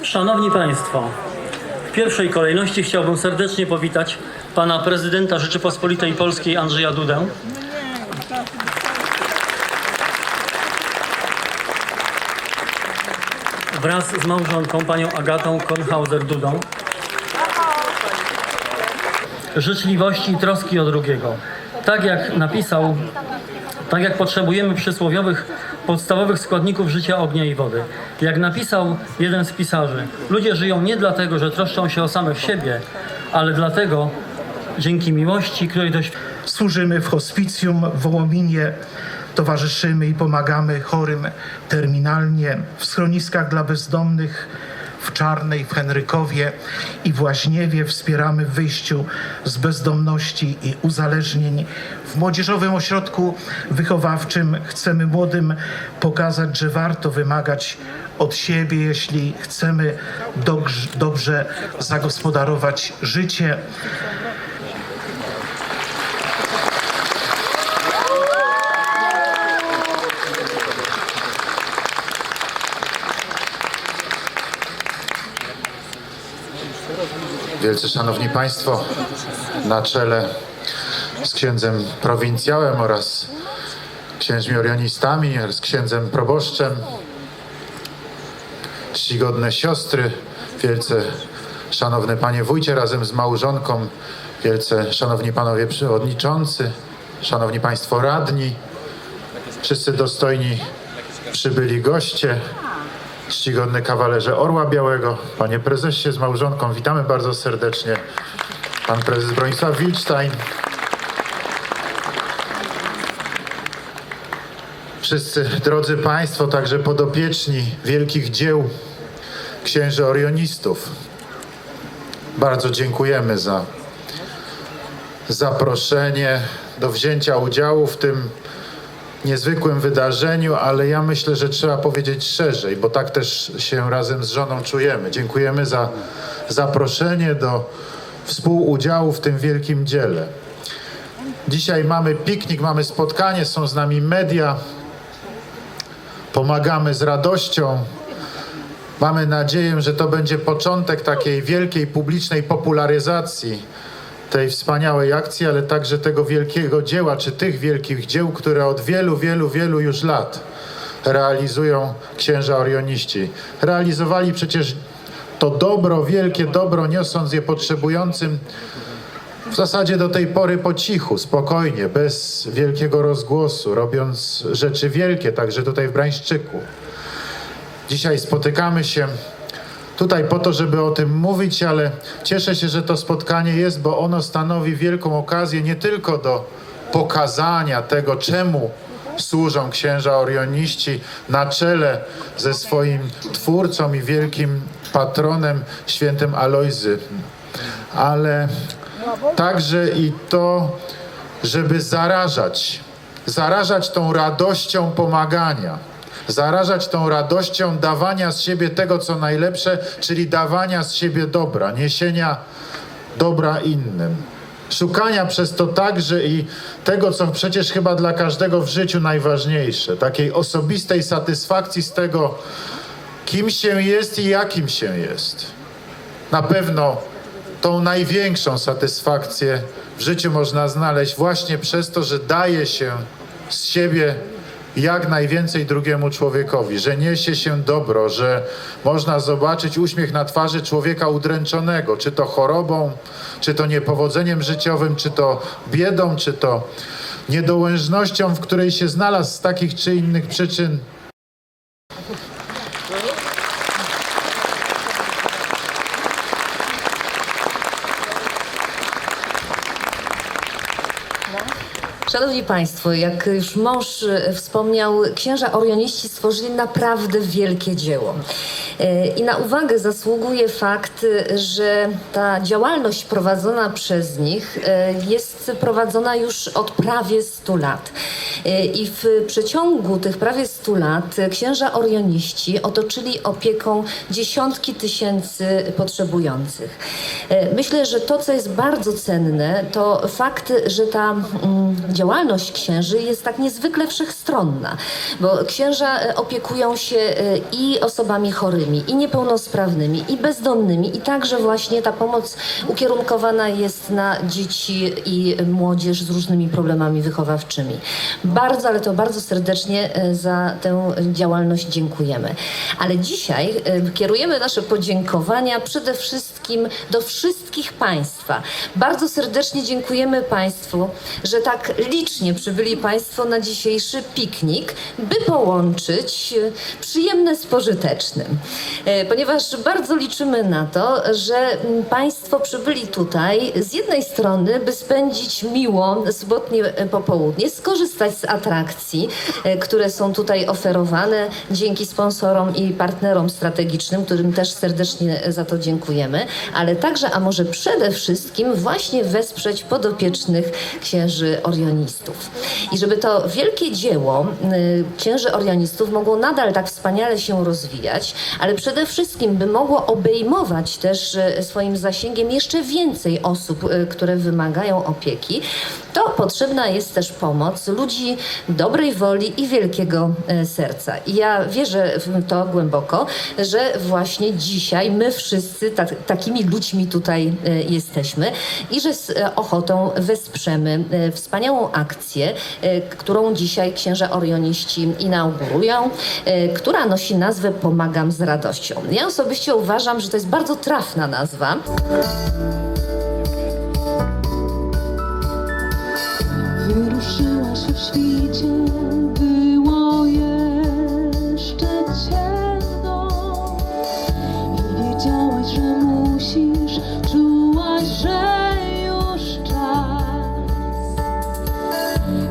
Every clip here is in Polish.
Szanowni Państwo, w pierwszej kolejności chciałbym serdecznie powitać Pana Prezydenta Rzeczypospolitej Polskiej Andrzeja Dudę. Wraz z małżonką Panią Agatą Kornhauser-Dudą. Życzliwości i troski o drugiego. Tak jak napisał tak jak potrzebujemy przysłowiowych, podstawowych składników życia ognia i wody. Jak napisał jeden z pisarzy, ludzie żyją nie dlatego, że troszczą się o samych siebie, ale dlatego, dzięki miłości, której dość Służymy w hospicjum w Wołominie, towarzyszymy i pomagamy chorym terminalnie, w schroniskach dla bezdomnych w Czarnej, w Henrykowie i w Łaźniewie wspieramy w wyjściu z bezdomności i uzależnień. W Młodzieżowym Ośrodku Wychowawczym chcemy młodym pokazać, że warto wymagać od siebie, jeśli chcemy dobrze, dobrze zagospodarować życie. Wielce Szanowni Państwo, na czele z księdzem prowincjałem oraz księżmi orionistami, z księdzem proboszczem, czcigodne siostry, wielce szanowny panie wójcie razem z małżonką, wielce szanowni panowie przewodniczący, szanowni państwo radni, wszyscy dostojni przybyli goście, czcigodny kawalerze Orła Białego, panie prezesie z małżonką, witamy bardzo serdecznie. Pan prezes Bronisław Wilczstein. Wszyscy drodzy państwo, także podopieczni wielkich dzieł księży orionistów. Bardzo dziękujemy za zaproszenie do wzięcia udziału w tym niezwykłym wydarzeniu, ale ja myślę, że trzeba powiedzieć szerzej, bo tak też się razem z żoną czujemy. Dziękujemy za zaproszenie do współudziału w tym wielkim dziele. Dzisiaj mamy piknik, mamy spotkanie, są z nami media. Pomagamy z radością. Mamy nadzieję, że to będzie początek takiej wielkiej publicznej popularyzacji tej wspaniałej akcji, ale także tego wielkiego dzieła, czy tych wielkich dzieł, które od wielu, wielu, wielu już lat realizują księża orioniści. Realizowali przecież to dobro, wielkie dobro, niosąc je potrzebującym w zasadzie do tej pory po cichu, spokojnie, bez wielkiego rozgłosu, robiąc rzeczy wielkie, także tutaj w Brańszczyku. Dzisiaj spotykamy się tutaj po to, żeby o tym mówić, ale cieszę się, że to spotkanie jest, bo ono stanowi wielką okazję nie tylko do pokazania tego, czemu służą księża orioniści na czele ze swoim twórcą i wielkim patronem, świętym Alojzy, ale także i to, żeby zarażać, zarażać tą radością pomagania zarażać tą radością dawania z siebie tego, co najlepsze, czyli dawania z siebie dobra, niesienia dobra innym. Szukania przez to także i tego, co przecież chyba dla każdego w życiu najważniejsze, takiej osobistej satysfakcji z tego, kim się jest i jakim się jest. Na pewno tą największą satysfakcję w życiu można znaleźć właśnie przez to, że daje się z siebie jak najwięcej drugiemu człowiekowi, że niesie się dobro, że można zobaczyć uśmiech na twarzy człowieka udręczonego, czy to chorobą, czy to niepowodzeniem życiowym, czy to biedą, czy to niedołężnością, w której się znalazł z takich czy innych przyczyn. Szanowni Państwo, jak już mąż e, wspomniał, księża orioniści stworzyli naprawdę wielkie dzieło. E, I na uwagę zasługuje fakt, że ta działalność prowadzona przez nich e, jest prowadzona już od prawie 100 lat. I w przeciągu tych prawie 100 lat księża orioniści otoczyli opieką dziesiątki tysięcy potrzebujących. Myślę, że to, co jest bardzo cenne, to fakt, że ta mm, działalność działalność księży jest tak niezwykle wszechstronna, bo księża e, opiekują się e, i osobami chorymi, i niepełnosprawnymi, i bezdomnymi, i także właśnie ta pomoc ukierunkowana jest na dzieci i młodzież z różnymi problemami wychowawczymi. Bardzo, ale to bardzo serdecznie e, za tę działalność dziękujemy. Ale dzisiaj kierujemy nasze podziękowania przede wszystkim do wszystkich Państwa. Bardzo serdecznie dziękujemy Państwu, że tak licznie przybyli Państwo na dzisiejszy piknik, by połączyć e, przyjemne z pożytecznym. E, Ponieważ bardzo liczymy na to, że Państwo przybyli tutaj z jednej strony, by spędzić miło sobotnie e, popołudnie, skorzystać z atrakcji, które są tutaj oferowane dzięki sponsorom i partnerom strategicznym, którym też serdecznie za to dziękujemy, ale także, a może przede wszystkim właśnie wesprzeć podopiecznych księży I żeby to wielkie dzieło y, księży orionistów mogło nadal tak wspaniale się rozwijać, ale przede wszystkim by mogło obejmować też y, swoim zasięgiem jeszcze więcej osób, y, które wymagają opieki, to potrzebna jest też pomoc ludzi dobrej woli i wielkiego serca. I ja wierzę w to głęboko, że właśnie dzisiaj my wszyscy tak, takimi ludźmi tutaj jesteśmy i że z ochotą wesprzemy wspaniałą akcję, e, którą dzisiaj księża orioniści inaugurują, e, która nosi nazwę Pomagam z radością. Ja osobiście uważam, że to jest bardzo trafna nazwa. Wyruszyłaś w świcie, było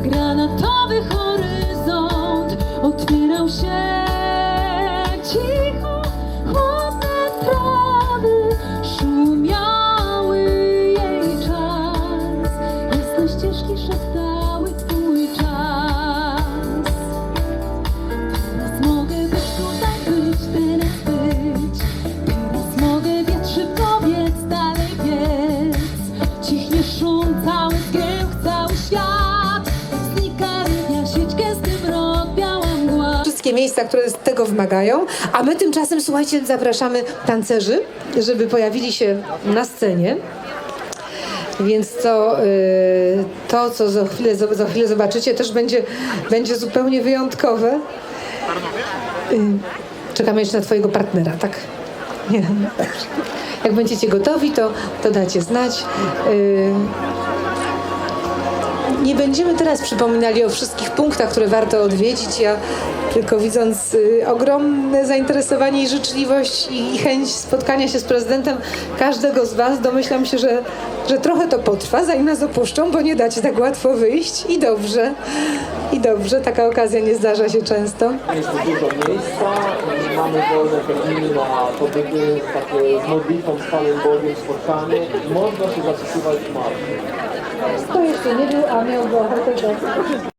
Граната miejsca, które tego wymagają, a my tymczasem, słuchajcie, zapraszamy tancerzy, żeby pojawili się na scenie. Więc to, y, to co za chwilę, za chwilę zobaczycie, też będzie, będzie zupełnie wyjątkowe. Y, Czekamy jeszcze na Twojego partnera, tak? Nie. Jak będziecie gotowi, to, to dacie znać. Nie będziemy teraz przypominali o wszystkich punktach, które warto odwiedzić. Ja tylko widząc y, ogromne zainteresowanie i życzliwość i chęć spotkania się z prezydentem każdego z Was, domyślam się, że, że trochę to potrwa, zanim nas opuszczą, bo nie dacie tak łatwo wyjść. I dobrze, i dobrze, taka okazja nie zdarza się często. Jest dużo miejsca, mamy wolne terminy na pobyty takie z modlitwą, z Panem Bogiem, spotkanie. Można się zapisywać w marcu. Kto jeszcze nie był, a miałby ochotę, to